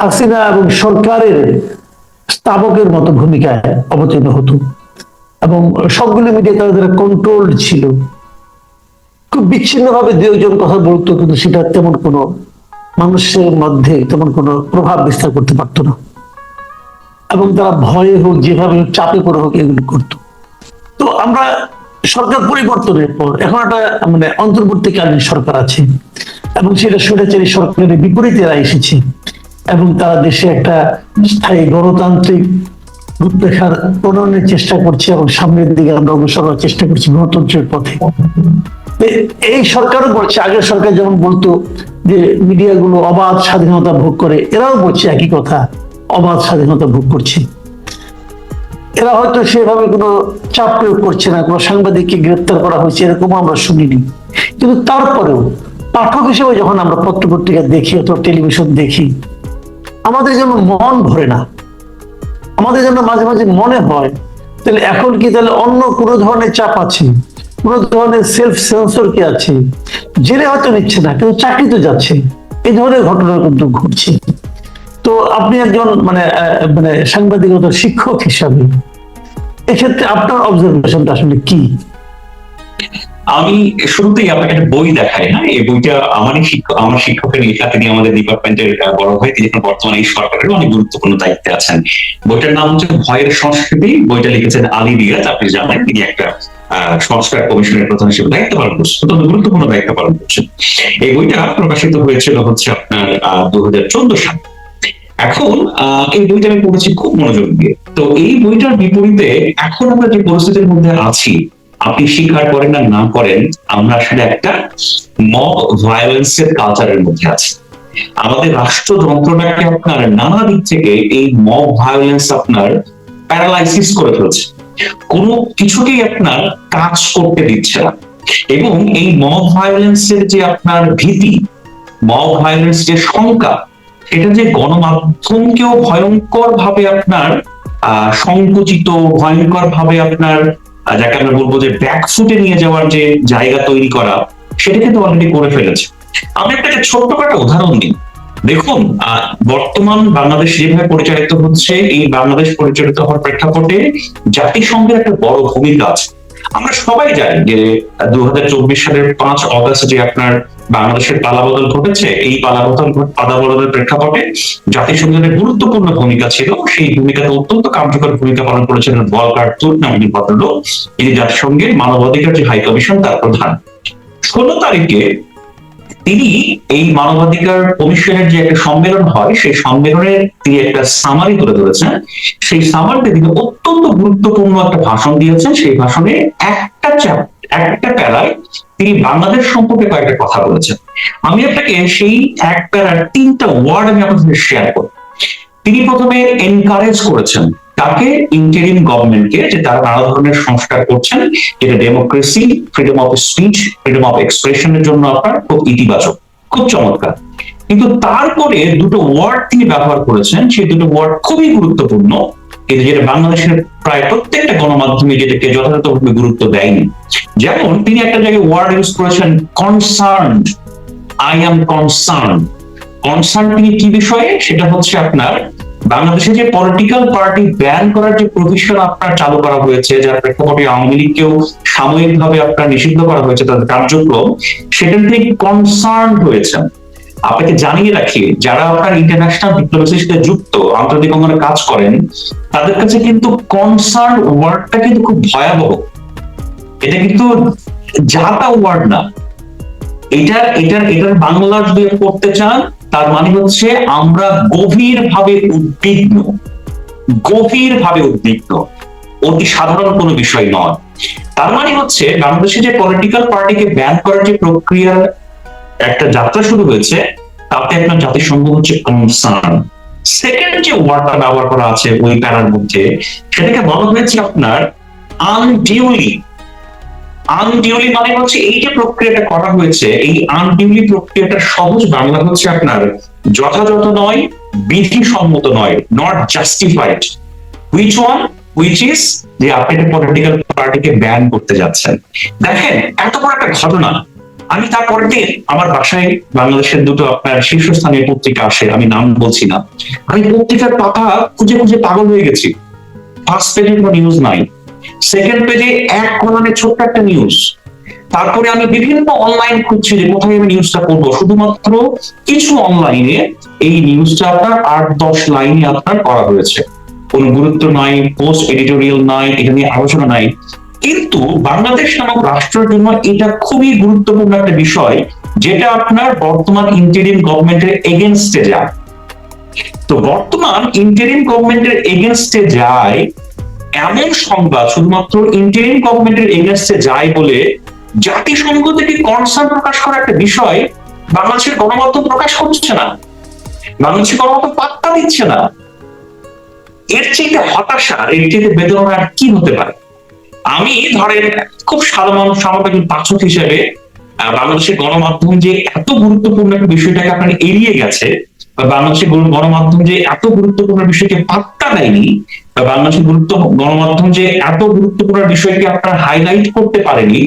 হাসিনা এবং সরকারের স্তাবকের মতো ভূমিকায় অবতীর্ণ হতো। এবং সবগুলো মিডিয়া তাদের কন্ট্রোল ছিল খুব বিচ্ছিন্ন ভাবে দু একজন কথা বলতো কিন্তু সেটা তেমন কোনো মানুষের মধ্যে তেমন কোনো প্রভাব বিস্তার করতে পারতো না। এবং তারা ভয়ে হোক যেভাবে হোক, চাপে পড়ে হোক এগুলো করতো। তো আমরা সরকার পরিবর্তনের পর এখন একটা মানে অন্তর্বর্তীকালীন সরকার আছে। এবং সেটা স্বৈরাচারী সরকারের বিপরীতে এরা এসেছে। এবং তারা দেশে একটা স্থায়ী গণতান্ত্রিক রূপরেখার প্রণয়নের চেষ্টা করছে এবং সামনের দিকে আমরা অগ্রসর হওয়ার চেষ্টা করছি গণতন্ত্রের পথে। এই সরকারও বলছে, আগের সরকার যেমন বলতো যে মিডিয়াগুলো অবাধ স্বাধীনতা ভোগ করে, এরাও বলছে একই কথা, অবাধ স্বাধীনতা ভোগ করছে। এরা হয়তো সেভাবে কোনো চাপ প্রয়োগ করছে না, কোনো সাংবাদিককে গ্রেপ্তার করা হয়েছে এরকম আমরা শুনিনি। কিন্তু তারপরেও পাঠক হিসেবে যখন আমরা পত্র পত্রিকা দেখি অথবা টেলিভিশন দেখি আমাদের যেন মন ভরে না। আমাদের যেন মাঝে মাঝে মনে হয়, তাহলে এখন কি তাহলে অন্য কোনো ধরনের চাপ আছে? কোনো ধরনের সেলফ সেন্সর কি আছে? জেলে হয়তো নিচ্ছে না, কিন্তু চাকরি তো যাচ্ছে। এই ধরনের ঘটনা কিন্তু ঘটছে। তো আপনি একজন মানে মানে সাংবাদিকতার শিক্ষক হিসাবে, এক্ষেত্রে আপনার অবজারভেশনটা আসলে কি? আমি শুরুতেই আপনাকে একটা বই দেখাই হ্যাঁ? এই বইটা আমারই শিক্ষক আমার শিক্ষকের লেখা তিনি আমাদের ডিপার্টমেন্টের বড় ভাই তিনি এখন বর্তমানে এই সরকারের অনেক গুরুত্বপূর্ণ দায়িত্বে আছেন। বইটার নাম হচ্ছে ভয়ের সংস্কৃতি। বইটা লিখেছেন আলী রিয়াজ আপনি জানেন তিনি একটা সংস্কার কমিশনের প্রধান হিসেবে দায়িত্ব পালন করছেন অত্যন্ত গুরুত্বপূর্ণ দায়িত্ব পালন করছেন। এই বইটা প্রকাশিত হয়েছিল হচ্ছে আপনার দু হাজার চোদ্দ সালে। এখন আহ, এই বইটা আমি পড়েছি খুব মনোযোগ দিয়ে। তো এই বইটার বিপরীতে এখন আমরা যে পরিস্থিতির মধ্যে আছি আপনি স্বীকার করেন আর না করেন, আমরা আসলে একটা মব ভায়োলেন্সের কালচারের মধ্যে আছি। আমাদের রাষ্ট্রযন্ত্রটাকে আপনার নানা দিক থেকে এই মব ভায়োলেন্স আপনার প্যারালাইসিস করে ফেলছে। কোনো কিছুকেই আপনার কাজ করতে দিচ্ছে না। এবং এই মব ভায়োলেন্সের যে আপনার ভীতি মব ভায়োলেন্স যে শঙ্কা এটা যে গণমাধ্যমকেও ভয়ঙ্কর ভাবে আপনার, আহ, সংকুচিত ভয়ঙ্কর ভাবে আপনার যাকে আমরা বলব যে ব্যাকফুটে নিয়ে যাওয়ার যে জায়গা তৈরি করা সেটা কিন্তু অলরেডি করে ফেলেছে। আমি একটা ছোট্ট একটা উদাহরণ দিই। দেখুন বর্তমান বাংলাদেশ যেভাবে পরিচালিত হচ্ছে, এই বাংলাদেশ পরিচালিত হওয়ার প্রেক্ষাপটে জাতিসংঘের একটা বড় ভূমিকা আছে। আমরা সবাই জানি যে দু সালের পাঁচ অগস্ট যে আপনার বাংলাদেশের পালাবদল ঘটেছে, এই পালাবদল পালাবদলের প্রেক্ষাপটে জাতিসংঘের গুরুত্বপূর্ণ ভূমিকা ছিল। সেই ভূমিকাতে অত্যন্ত কার্যকর ভূমিকা পালন করেছিলেন বলকার তুর নামী ভদ্রলোক। ইনি জাতিসংঘের মানবাধিকার যে হাই কমিশন, তার প্রধান। ষোলো তারিখে তিনি এই মানবাধিকার কমিশনের যে একটা সম্মেলন হয়, সেই সম্মেলনের তিনি একটা সামারি তুলে ধরেছেন। সেই সামারিতে তিনি অত্যন্ত গুরুত্বপূর্ণ একটা ভাষণ দিয়েছেন। সেই ভাষণে একটা একটা প্যারায় তিনি বাংলাদেশ সম্পর্কে কয়েকটা কথা বলেছেন। আমি আপনাকে সেই এক প্যারার তিনটা ওয়ার্ড আমি আপনাদের শেয়ার করব। তিনি প্রথমে এনকারেজ করেছেন। তাকে ইন্টারিম গভর্নমেন্টকে যে তারা নানা ধরনের সংস্কার করছেন, যেটা democracy freedom of speech freedom of এক্সপ্রেশনের জন্য আপনার খুব ইতিবাচক, খুব চমৎকার। কিন্তু তারপরে দুটো ওয়ার্ড তিনি ব্যবহার করেছেন, সেই দুটো ওয়ার্ড খুবই গুরুত্বপূর্ণ কিন্তু যেটা বাংলাদেশের প্রায় প্রত্যেকটা গণমাধ্যমে যেটাকে যথাযথভাবে গুরুত্ব দেয়নি। যেমন তিনি একটা জায়গায় ওয়ার্ড ইউজ করেছেন concern I am concern concern তিনি কি বিষয়ে? সেটা হচ্ছে আপনার বাংলাদেশে যে পলিটিক্যাল পার্টি ব্যান করার যে প্রভিশন আপনার চালু করা হয়েছে, যার প্রেক্ষাপটে আওয়ামী লীগকেও সাময়িকভাবে আপনার নিষিদ্ধ করা হয়েছে তাদের কার্যক্রম সেটা তিনি কনসার্ন হয়েছেন। আপনাকে জানিয়ে রাখি, যারা আপনার ইন্টারন্যাশনাল ডিপ্লোমেসির সাথে যুক্ত, আন্তর্জাতিক অঙ্গনে কাজ করেন, তাদের কাছে কিন্তু কনসার্ন ওয়ার্ডটা কিন্তু খুব ভয়াবহ। এটা কিন্তু যা তা ওয়ার্ড না। এটা এটার এটার বাংলা যদি পড়তে চান তার মানে হচ্ছে আমরা গভীর ভাবে উদ্বিগ্ন। গভীর ভাবে উদ্বিগ্ন। অতি সাধারণ কোনো বিষয় নয়। তার মানে হচ্ছে বাংলাদেশে যে পলিটিক্যাল পার্টিকে ব্যান করার যে প্রক্রিয়ার একটা যাত্রা শুরু হয়েছে, তাতে আপনার জাতিসংঘ হচ্ছে কনসার্ন সেকেন্ড যে ওয়ার্ডটা ব্যবহার করা আছে ওই প্যারার মধ্যে, সেটাকে বলা হয়েছে আপনার আনডিউলি আনডিউলি মানে হচ্ছে এই যে প্রক্রিয়াটা করা হয়েছে, এই আনডিউলি প্রক্রিয়াটা সহজ বাংলা হচ্ছে আপনার যথাযথ নয়, বিধিসম্মত নয় not justified which one which is যে আপনি একটা পলিটিক্যাল পার্টিকে ব্যান করতে যাচ্ছেন। দেখেন, এত বড় একটা ঘটনা। আমি তারপরের দিন আমার বাসায় বাংলাদেশের দুটো আপনার শীর্ষস্থানীয় পত্রিকা আসে, আমি নাম বলছি না। আমি পত্রিকার পাতা খুঁজে খুঁজে পাগল হয়ে গেছি। ফার্স্ট পেজে কোনো নিউজ নাই। সেকেন্ড পেজে এক কলামে ছোট্ট একটা নিউজ তারপরে আমি বিভিন্ন অনলাইন খুঁজছি যে কোথায় আমি নিউজটা করব শুধুমাত্র কিছু অনলাইনে এই নিউজটা আপনার আট দশ লাইনে আপনার করা হয়েছে। কোনো গুরুত্ব নাই পোস্ট এডিটোরিয়াল নাই, এটা নিয়ে আলোচনা নাই। কিন্তু বাংলাদেশ নামক রাষ্ট্রের জন্য এটা খুবই গুরুত্বপূর্ণ একটা বিষয়, যেটা আপনার বর্তমান ইন্টারিম গভর্নমেন্টের এগেনস্টে যায়। তো বর্তমান ইন্টারিম গভর্নমেন্টের এগেনস্টে যায় এমন সংবাদ, শুধুমাত্র ইন্টারিম গভর্নমেন্টের এগেনস্টে যায় বলে জাতিসংঘ থেকে কনসার্ন প্রকাশ করা একটা বিষয়, বাংলাদেশের গণমাধ্যম প্রকাশ করছে না। বাংলাদেশের গণমাধ্যম পাত্তা দিচ্ছে না। এর চেয়ে হতাশা এর চেয়ে বেদনা কি হতে পারে? আমি ধরেন খুব সাধারণ একজন পাঠক হিসেবে বাংলাদেশের গণমাধ্যম যে এত গুরুত্বপূর্ণ একটা বিষয়টাকে আপনার এড়িয়ে গেছে বাংলাদেশের গণমাধ্যম যে এত গুরুত্বপূর্ণ বিষয়কে দেয়নি বা বাংলাদেশের গুরুত্ব গণমাধ্যম যে এত গুরুত্বপূর্ণ বিষয়কে আপনার হাইলাইট করতে পারেনি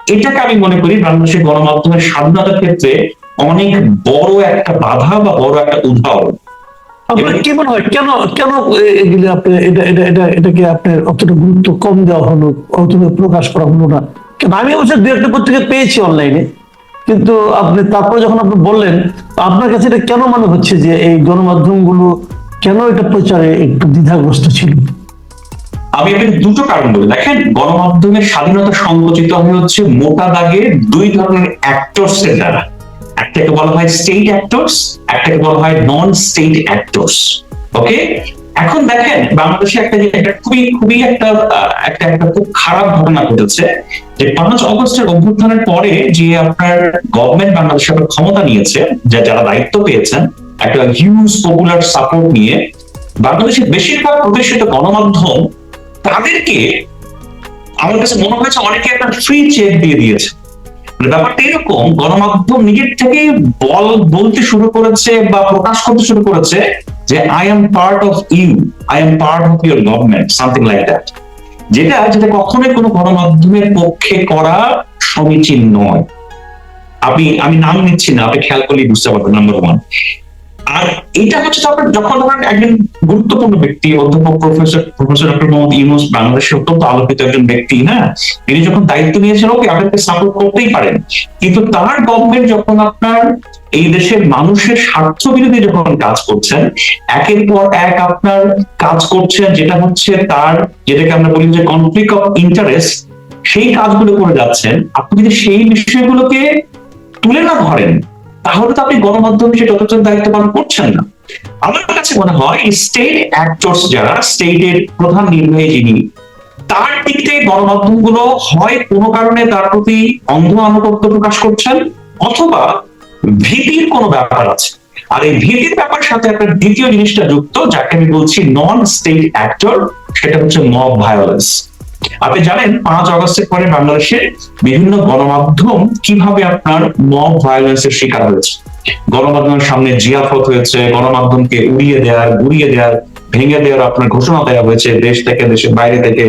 এটাকে আমি মনে করি বাংলাদেশের গণমাধ্যমের স্বাধীনতার ক্ষেত্রে অনেক বড় একটা বাধা বা বড় একটা উদাহরণ। আপনার কি মনে হয় কেন কেন এগুলি আপনি এটা এটা এটা এটাকে আপনার অতটা গুরুত্ব কম দেওয়া হলো অতটা প্রকাশ করা হলো না? কেন আমি অবশ্য দু একটা পত্রিকা পেয়েছি অনলাইনে কিন্তু আপনি তারপরে যখন আপনি বললেন আপনার কাছে এটা কেন মনে হচ্ছে যে এই গণমাধ্যমগুলো কেন এটা প্রচারে একটু দ্বিধাগ্রস্ত ছিল? আমি এটা দুটো কারণ বলি। দেখেন গণমাধ্যমের স্বাধীনতা সংকুচিত হয়ে হচ্ছে মোটা দাগে দুই ধরনের অ্যাক্টরস এর দ্বারা। একটাকে বলা হয় স্টেট অ্যাক্টরস একটাকে বলা হয় নন স্টেট অ্যাক্টরস ওকে এখন দেখেন, বাংলাদেশে একটা যে একটা খুবই খুবই একটা একটা একটা খুব খারাপ ঘটনা ঘটেছে যে পাঁচ অগস্টের অভ্যুত্থানের পরে যে আপনার গভর্নমেন্ট বাংলাদেশে আবার ক্ষমতা নিয়েছে, যা যারা দায়িত্ব পেয়েছেন, একটা হিউজ পপুলার সাপোর্ট নিয়ে, বাংলাদেশের বেশিরভাগ প্রতিষ্ঠিত গণমাধ্যম তাদেরকে, আমার কাছে মনে হয়েছে অনেকে একটা ফ্রি চেক দিয়ে দিয়েছে। মানে ব্যাপারটা এরকম, গণমাধ্যম নিজের থেকে বল বলতে শুরু করেছে বা প্রকাশ করতে শুরু করেছে যে I am part of you I am part of your government something like that যেটা যেটা কখনোই কোনো গণমাধ্যমের পক্ষে করা সমীচীন নয়। আপনি, আমি নাম নিচ্ছি না, আপনি খেয়াল করলেই বুঝতে পারবেন নাম্বার ওয়ান আর এটা হচ্ছে তারপর যখন ধরেন একজন গুরুত্বপূর্ণ ব্যক্তি, অধ্যাপক professor professor doctor Mohammad Yunus বাংলাদেশের অত্যন্ত আলোকিত একজন ব্যক্তি না তিনি যখন দায়িত্ব নিয়েছেন ওকে আপনাকে সাপোর্ট করতেই পারেন। কিন্তু তার গভর্নমেন্ট যখন আপনার এই দেশের মানুষের স্বার্থ বিরোধী যখন কাজ করছেন, একের পর এক আপনার কাজ করছেন, যেটা হচ্ছে তার, যেটাকে আমরা বলি যে কনফ্লিক্ট অফ ইন্টারেস্ট সেই কাজগুলো করে যাচ্ছেন। আপনি যদি সেই বিষয়গুলোকে তুলে না ধরেন তাহলে তো আপনি গণমাধ্যম হিসেবে যথেষ্ট দায়িত্ব পালন করছেন না। আমার কাছে মনে হয় স্টেট অ্যাক্টরস যারা স্টেটের প্রধান নির্বাহী যিনি, তার দিক থেকে গণমাধ্যমগুলো হয় কোনো কারণে তার প্রতি অন্ধ আনুগত্য প্রকাশ করছেন অথবা ভীতির কোনো ব্যাপার আছে। আর এই ভীতির ব্যাপার সাথে একটা দ্বিতীয় জিনিসটা যুক্ত, যাকে আমি বলছি নন স্টেট অ্যাক্টর সেটা হচ্ছে মব ভায়োলেন্স আপনি জানেন, পাঁচ আগস্টের পরে বাংলাদেশে বিভিন্ন গণমাধ্যম কীভাবে আপনার মব ভায়োলেন্সের শিকার হয়েছে? গণমাধ্যমের সামনে জিয়াফত হয়েছে, গণমাধ্যমকে উড়িয়ে দেওয়ার গুড়িয়ে দেওয়ার ভেঙে দেওয়ার আপনার ঘোষণা দেওয়া হয়েছে দেশ থেকে, দেশের বাইরে থেকে।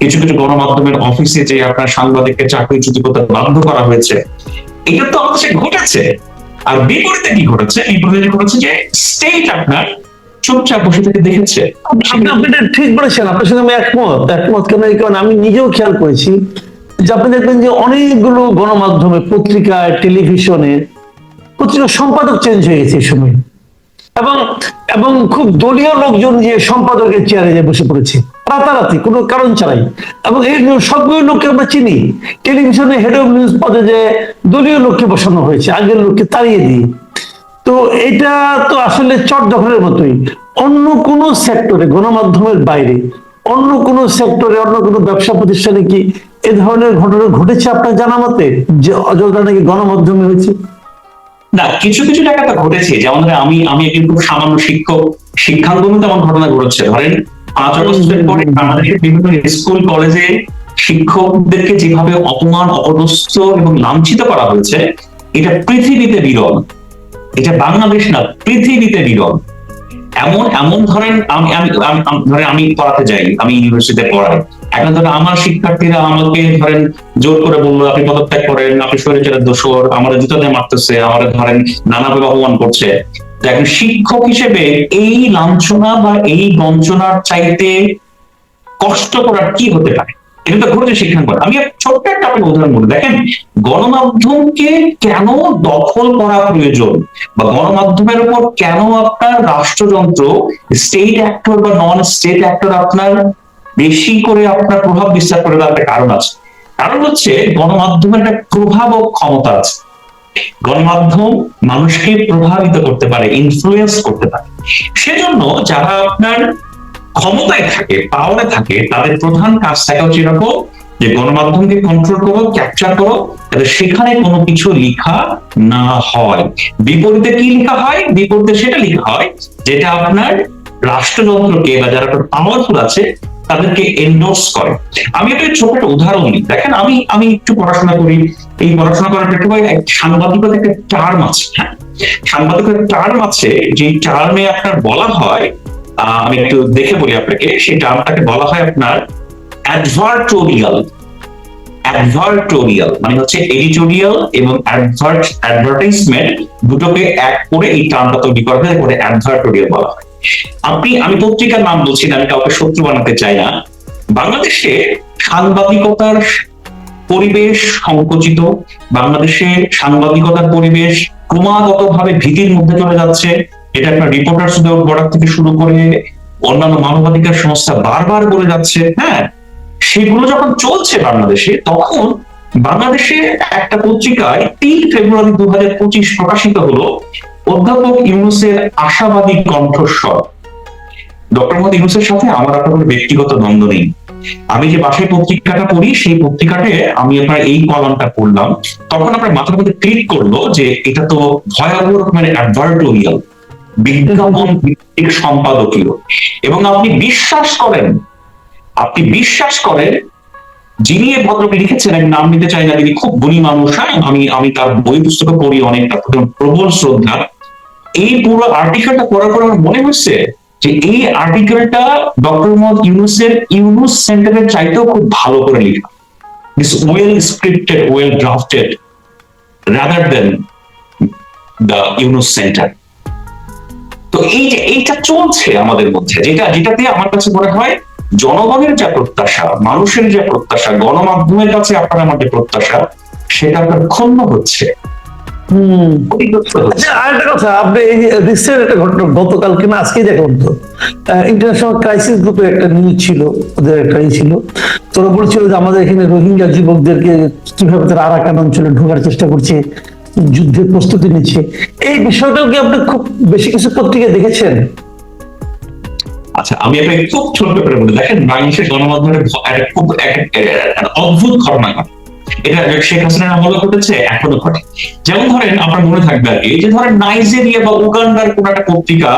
কিছু কিছু গণমাধ্যমের অফিসে যে আপনার সাংবাদিককে চাকরি চাকরিচ্যুতি করতে বাধ্য করা হয়েছে, এটা তো আমাদের ঘটেছে। আর বিপরীতে কি ঘটেছে? বিপরীতে ঘটেছে যে স্টেট আপনার চুপচাপ বসে থেকে দেখেছে। আপনি ঠিক বলেছেন, আপনার সঙ্গে আমি একমত একমত। কেন কারণে আমি নিজেও খেয়াল করেছি যে আপনি দেখবেন যে অনেকগুলো গণমাধ্যমে, পত্রিকায়, টেলিভিশনে পত্রিকার সম্পাদক চেঞ্জ হয়ে গেছে এই সময়। এবং এবং খুব দলীয় লোকজন যে সম্পাদকের চেয়ারে যে বসে পড়েছে, রাতারাতি, কোনো কারণ ছাড়াই। এবং এই সবগুলো লোককে আমরা চিনি। টেলিভিশনে হেড অফ নিউজ পদে যে দলীয় লোককে বসানো হয়েছে, আগের লোককে তাড়িয়ে দিয়ে। তো এটা তো আসলে চট দখলের মতোই। অন্য কোন সেক্টরে গণমাধ্যমের বাইরে অন্য কোন সেক্টরে অন্য কোন ব্যবসা প্রতিষ্ঠানে কি এ ধরনের ঘটনা ঘটেছে আপনার জানা মতে যে অযোধ্যা নাকি গণমাধ্যমে হয়েছে? না কিছু কিছু জায়গাতে ঘটেছে। যেমন ধরেন আমি আমি একজন খুব সামান্য শিক্ষক শিক্ষাঙ্গনে তেমন ঘটনা ঘটেছে। ধরেন পাঁচ আগস্টের পরে বাংলাদেশের বিভিন্ন স্কুল কলেজে শিক্ষকদেরকে যেভাবে অপমান অপদস্থ এবং লাঞ্ছিত করা হয়েছে এটা পৃথিবীতে বিরল। এটা বাংলাদেশ না, পৃথিবীতে বিরল। এমন এমন ধরেন আমি আমি ধরেন আমি পড়াতে যাই, আমি ইউনিভার্সিটিতে পড়াই। এখন ধরেন আমার শিক্ষার্থীরা আমাকে ধরেন জোর করে বলল, আপনি পদত্যাগ করেন, আপনি শরীরের দোষর আমার জুতা দিয়ে মারতেছে আমার ধরেন নানাভাবে অপমান করছে। একজন শিক্ষক হিসেবে এই লাঞ্ছনা বা এই বঞ্চনার চাইতে কষ্ট করার কি হতে পারে? এটা তো ঘটেছে শিক্ষাঙ্গন আমি ছোট্ট একটা আপনাকে উদাহরণ বলি। দেখেন, গণমাধ্যমকে কেন দখল করা প্রয়োজন? বা গণমাধ্যমের উপর কেন আপনার রাষ্ট্রযন্ত্র স্টেট অ্যাক্টর বা নন স্টেট অ্যাক্টর আপনার বেশি করে আপনার প্রভাব বিস্তার করে দেওয়ার একটা কারণ আছে? কারণ হচ্ছে, গণমাধ্যমের একটা প্রভাব ও ক্ষমতা আছে। গণমাধ্যম মানুষকে প্রভাবিত করতে পারে ইনফ্লুয়েন্স করতে পারে। সেজন্য যারা আপনার ক্ষমতায় থাকে পাওয়ারে থাকে, তাদের প্রধান কাজ থাকে হচ্ছে এরকম যে গণমাধ্যমকে কন্ট্রোল করো ক্যাপচার করো, যাতে সেখানে কোনো কিছু লিখা না হয়। বিপরীতে কি লেখা হয়? বিপরীতে সেটা লেখা হয়, যেটা আপনার রাষ্ট্রযন্ত্রকে বা যারা পাওয়ারফুল আছে, তাদেরকে এন্ডোর্স করে। আমি একটা ছোট একটা উদাহরণ দিই। দেখেন, আমি আমি একটু পড়াশোনা করি। এই পড়াশোনা করার প্রেক্ষাপটে সাংবাদিকতা একটা টার্ম আছে হ্যাঁ? সাংবাদিকতার টার্ম আছে যে টার্মে আপনার বলা হয় আমি একটু দেখে বলি আপনাকে সেই টার্মটাকে বলা হয় আপনার অ্যাডভার্টোরিয়াল অ্যাডভার্টোরিয়াল মানে হচ্ছে এডিটোরিয়াল এবং অ্যাডভার্ট অ্যাডভার্টাইজমেন্ট দুটোকে এক করে এই টার্মটা তৈরি করা হয় করে অ্যাডভার্টোরিয়াল বলা হয়। আপনি, আমি পত্রিকার নাম বলছি না, আমি কাউকে শত্রু বানাতে চাই না। বাংলাদেশে সাংবাদিকতার পরিবেশ সংকুচিত, বাংলাদেশে সাংবাদিকতার পরিবেশ ক্রমাগতভাবে ভীতির মধ্যে চলে যাচ্ছে এটা একটা রিপোর্টার্স বর্ডার থেকে শুরু করে অন্যান্য মানবাধিকার সংস্থা বারবার বলে যাচ্ছে হ্যাঁ? সেগুলো যখন চলছে বাংলাদেশে, তখন বাংলাদেশে একটা পত্রিকায় তিন ফেব্রুয়ারি দু হাজার পঁচিশ প্রকাশিত হলো অধ্যাপক ইউনুসের আশাবাদী কণ্ঠস্বর। ডক্টর মোহাম্মদ ইউনুসের সাথে আমার আপনার কোনো ব্যক্তিগত দ্বন্দ্ব নেই। আমি যে বাসায় পত্রিকাটা পড়ি, সেই পত্রিকাতে আমি আপনার এই কলামটা পড়লাম। তখন আপনার মাথার মধ্যে ক্লিক করল যে এটা তো ভয়াবহ রকমের অ্যাডভার্টোরিয়াল বিজ্ঞাপন ভিত্তিক সম্পাদকীয় এবং আপনি বিশ্বাস করেন, আপনি বিশ্বাস করেন, যিনি এই ভদ্রকে লিখেছেন, আমি নাম নিতে চাই না, তিনি খুব গুণী মানুষ হ্যাঁ? আমি আমি তার বই পুস্তক পড়ি অনেক, তার প্রতি আমার প্রবল শ্রদ্ধা। এই পুরো আর্টিকেলটা পড়ার পর আমার মনে হচ্ছে যে এই আর্টিকেলটা ডক্টর মোহাম্মদ ইউনুসের ইউনুস সেন্টারের চাইতেও খুব ভালো করে লেখা। It's well scripted well drafted rather than the Yunus centre তো এই যে এইটা চলছে আমাদের মধ্যে যেটা যেটাতে আমার কাছে মনে হয় জনগণের যা প্রত্যাশা মানুষের যে প্রত্যাশা গণমাধ্যমের কাছে আপনার আমার যে প্রত্যাশা সেটা আপনার ক্ষুণ্ণ হচ্ছে। আচ্ছা আরেকটা কথা আপনি এই রিসেন্ট একটা ঘটনা গতকাল কিনা আজকে দেখলাম তো। ইন্টারন্যাশনাল ক্রাইসিস গ্রুপে একটা নিউজ ছিল ওদের একটা ই ছিল। তোরা বলছিল যে আমাদের এখানে রোহিঙ্গা যুবকদেরকে কীভাবে তারা আরাকান অঞ্চলে ঢোকার চেষ্টা করছে যুদ্ধের প্রস্তুতি নিচ্ছে। এই বিষয়টাও কি আপনি খুব বেশি কিছু পত্রিকায় দেখেছেন? আচ্ছা আমি আপনাকে খুব করে বলি, দেখেন বাংলাদেশের খুব অদ্ভুত ঘটনা ঘটে। এটা শেখ হাসিনার আমলে ঘটেছে, এখনও ঘটে। যেমন ধরেন, আপনার মনে থাকবে আর যে ধরেন নাইজেরিয়া বা উগান্ডার কোন একটা পত্রিকা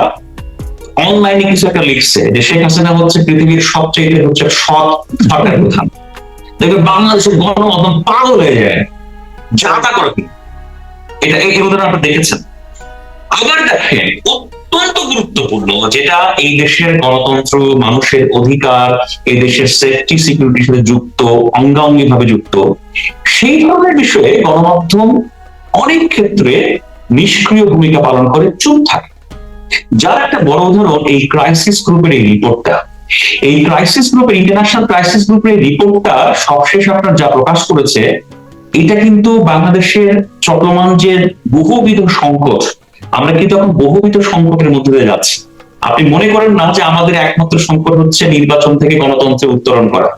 অনলাইনে কিছু একটা লিখছে যে শেখ হাসিনা হচ্ছে পৃথিবীর সবচেয়ে হচ্ছে সৎ সরকার প্রধান। দেখবে বাংলাদেশের গণমাধ্যম পাগল হয়ে যায়। যা তা করে। এটা এই উদাহরণ আপনারা দেখেছেন। আবার দেখেন, অত্যন্ত গুরুত্বপূর্ণ যেটা এই দেশের গণতন্ত্র, মানুষের অধিকার, এই দেশের সেফটি সিকিউরিটির সাথে যুক্ত অঙ্গাঙ্গি ভাবে যুক্ত, সেই ধরনের বিষয়ে গণমাধ্যম অনেক ক্ষেত্রে নিষ্ক্রিয় ভূমিকা পালন করে, চুপ থাকে। যার একটা বড় উদাহরণ এই ক্রাইসিস গ্রুপের এই রিপোর্টটা এই ক্রাইসিস গ্রুপের ইন্টারন্যাশনাল ক্রাইসিস গ্রুপের এই রিপোর্টটা সবশেষ আপনার যা প্রকাশ করেছে এটা কিন্তু বাংলাদেশের যে বহুবিধ সংকট। আমরা কিন্তু এখন বহুবিধ সংকটের মধ্যে দিয়ে যাচ্ছি। আপনি মনে করেন না যে আমাদের একমাত্র সংকট হচ্ছে নির্বাচন থেকে গণতন্ত্রে উত্তরণ করা?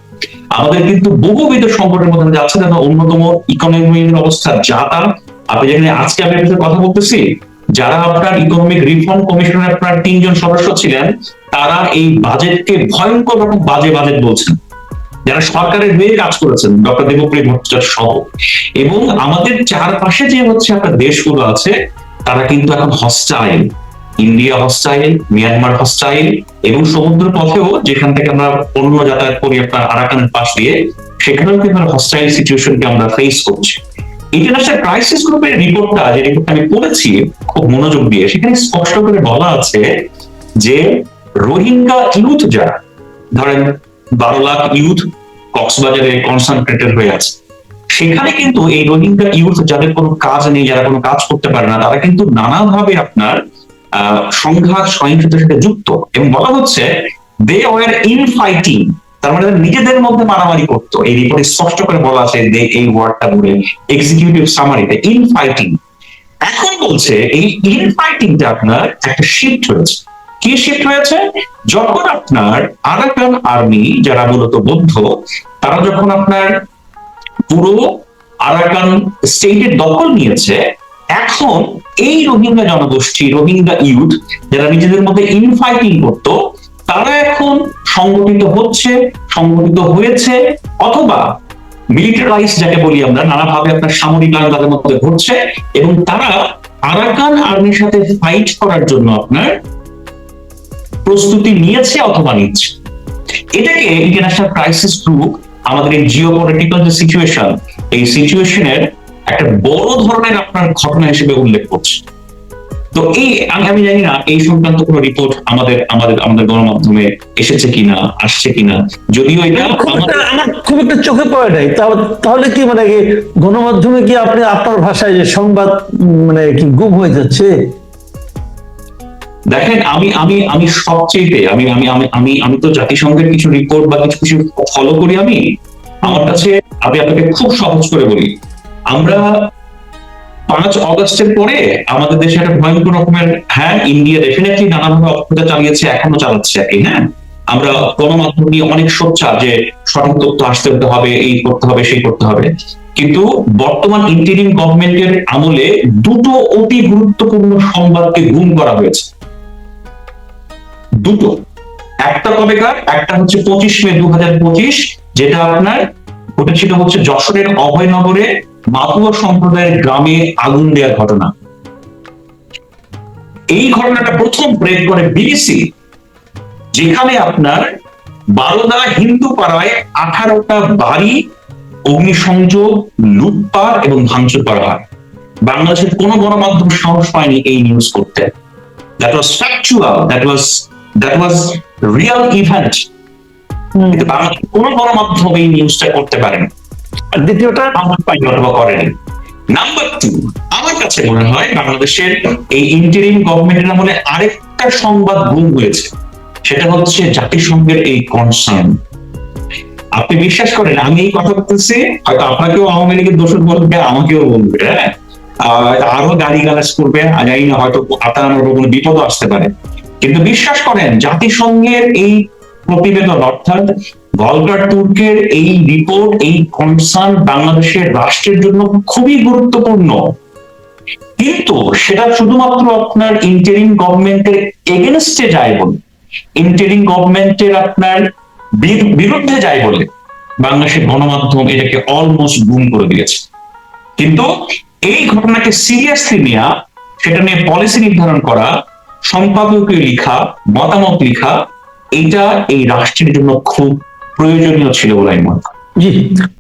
আমাদের কিন্তু বহুবিধ সংকটের মধ্যে যাচ্ছে যেন অন্যতম ইকোনমির অবস্থা যা তা। আপনি যেখানে আজকে আমি আপনাদের কথা বলতেছি, যারা আপনার ইকোনমিক রিফর্ম কমিশনের আপনার তিনজন সদস্য ছিলেন, তারা এই বাজেটকে ভয়ঙ্কর রকম বাজে বাজেট বলছেন। যারা সরকারের হয়ে কাজ করেছেন, ডক্টর দেবপ্রিয় ভট্টাচার্য সহ। এবং আমাদের চারপাশে যে হচ্ছে আপনার দেশগুলো আছে, তারা কিন্তু এখন hostile India hostile Myanmar hostile এবং সমুদ্র পথেও যেখান থেকে আমরা পণ্য যাতায়াত করি আপনার আরাকানের পাশ দিয়ে, সেখানেও কিন্তু হস্টাইল সিচুয়েশনকে আমরা ফেস করছি। ইন্টারন্যাশনাল ক্রাইসিস গ্রুপের রিপোর্টটা যে রিপোর্টটা আমি পড়েছি খুব মনোযোগ দিয়ে, সেখানে স্পষ্ট করে বলা আছে যে রোহিঙ্গা ইউথ যারা, ধরেন বারো লাখ ইউথ কক্সবাজারে কনসেন্ট্রেটেড হয়ে আছে। সেখানে কিন্তু এই রোহিঙ্গা ইউথ যাদের কোনো কাজ নেই, যারা কোনো কাজ করতে পারে না, তারা কিন্তু নানাভাবে আপনার সংঘাত সহিংসতার সাথে যুক্ত। এবং বলা হচ্ছে দে ওয়ার ইন ফাইটিং তার মানে নিজেদের মধ্যে মারামারি করতো। এই রিপোর্টে স্পষ্ট করে বলা আছে যে এই ওয়ার্ডটা বলে এক্সিকিউটিভ সামারিতে ইন ফাইটিং এখন বলছে, এই ইন ফাইটিংটা আপনার একটা শিফট হয়েছে। কি শিফট হয়েছে? যখন আপনার আরাকান আর্মি যারা মূলত বৌদ্ধ, তারা যখন আপনার পুরো আরাকান স্টেটের দখল নিয়েছে, এখন এই রোহিঙ্গা জনগোষ্ঠী, রোহিঙ্গা ইউথ যারা নিজেদের মধ্যে ইনফাইটিং করতো, তারা এখন সংগঠিত হচ্ছে, সংগঠিত হয়েছে, অথবা মিলিটারাইজ যাকে বলি আমরা, নানাভাবে আপনার সামরিক আইন তাদের মধ্যে ঘটছে, এবং তারা আরাকান আর্মির সাথে ফাইট করার জন্য আপনার প্রস্তুতি নিয়েছে অথবা নিচ্ছে। এটাকে ইন্টারন্যাশনাল ক্রাইসিস গ্রুপ আমাদের এই জিও পলিটিক্যাল যে সিচুয়েশন এই সিচুয়েশনের একটা বড় ধরনের আপনার ঘটনা হিসেবে উল্লেখ করছে। তো এই আমি আমি জানি না এই সংক্রান্ত কোনো রিপোর্ট আমাদের আমাদের আমাদের গণমাধ্যমে এসেছে কিনা আসছে কিনা যদিও এটা আমার খুব একটা চোখে পড়ে নাই। তাহলে কি মানে গণমাধ্যমে কি আপনি আপনার ভাষায় যে সংবাদ মানে কি গুম হয়ে যাচ্ছে? দেখেন, আমি আমি আমি সবচেয়ে আমি আমি আমি আমি আমি তো জাতিসংঘের কিছু রিপোর্ট বা কিছু কিছু ফলো করি আমি, আমার কাছে আমি আপনাকে খুব সহজ করে বলি। আমরা পাঁচ অগস্টের পরে আমাদের দেশে একটা ভয়ঙ্কর রকমের হ্যাঁ ইন্ডিয়া ডেফিনেটলি নানাভাবে অক্ষতা চালিয়েছে, এখনও চালাচ্ছে আর কি হ্যাঁ? আমরা গণমাধ্যম নিয়ে অনেক সোচ্চার যে সঠিক তথ্য আসতে হতে হবে, এই করতে হবে, সেই করতে হবে। কিন্তু বর্তমান ইন্টারিম গভর্নমেন্টের আমলে দুটো অতি গুরুত্বপূর্ণ সংবাদকে গুম করা হয়েছে। দুটো। একটা কবেকার, একটা হচ্ছে পঁচিশ মে দু যেটা আপনার ঘটেছিল হচ্ছে যশোরের অভয়নগরে মাতুয়া সম্প্রদায়ের গ্রামে আগুন দেওয়ার ঘটনা। এই ঘটনাটা প্রথম ব্রেক করে বিবিসি যেখানে আপনার বারোদা হিন্দু পাড়ায় আঠারোটা বাড়ি, অগ্নিসংযোগ, লুটপাট এবং ভাঙচুর করা হয়। বাংলাদেশের কোন গণমাধ্যম সাহস পায়নি এই নিউজ করতে। That was factual that was that was real event কিন্তু বাংলাদেশের কোন গণমাধ্যম এই নিউজটা করতে পারেনি। দ্বিতীয়টা আমার পাইনি অথবা করেনি। নাম্বার টু আমার কাছে মনে হয় বাংলাদেশের এই ইন্টারিম গভর্নমেন্টের আমলে আরেকটা সংবাদ গুম হয়েছে। সেটা হচ্ছে জাতিসংঘের এই কনসার্ন আপনি বিশ্বাস করেন আমি এই কথা বলতেছি হয়তো আপনাকেও আওয়ামী লীগের দোষর বলবে আমাকেও বলবে হ্যাঁ? আরও গাড়ি গালাজ করবে জানি না হয়তো আপনার কোনো বিপদ আসতে পারে। কিন্তু বিশ্বাস করেন, জাতিসংঘের এই প্রতিবেদন, অর্থাৎ ভলগার তুর্কের এই রিপোর্ট এই কনসার্ন বাংলাদেশের রাষ্ট্রের জন্য খুবই গুরুত্বপূর্ণ। কিন্তু সেটা শুধুমাত্র আপনার ইন্টারিম গভর্নমেন্টের এগেনস্টে যায় বলে ইন্টারিম গভর্নমেন্টের আপনার বিরুদ্ধে যায় বলে বাংলাদেশের গণমাধ্যম এটাকে অলমোস্ট গুম করে দিয়েছে। কিন্তু এই ঘটনাকে সিরিয়াসলি নেওয়া সেটা নিয়ে পলিসি নির্ধারণ করা সম্পাদকীয় লিখা, মতামত লিখা, এটা এই রাষ্ট্রের জন্য খুব প্রয়োজনীয় ছিল বলে আমি মনে করি। জি।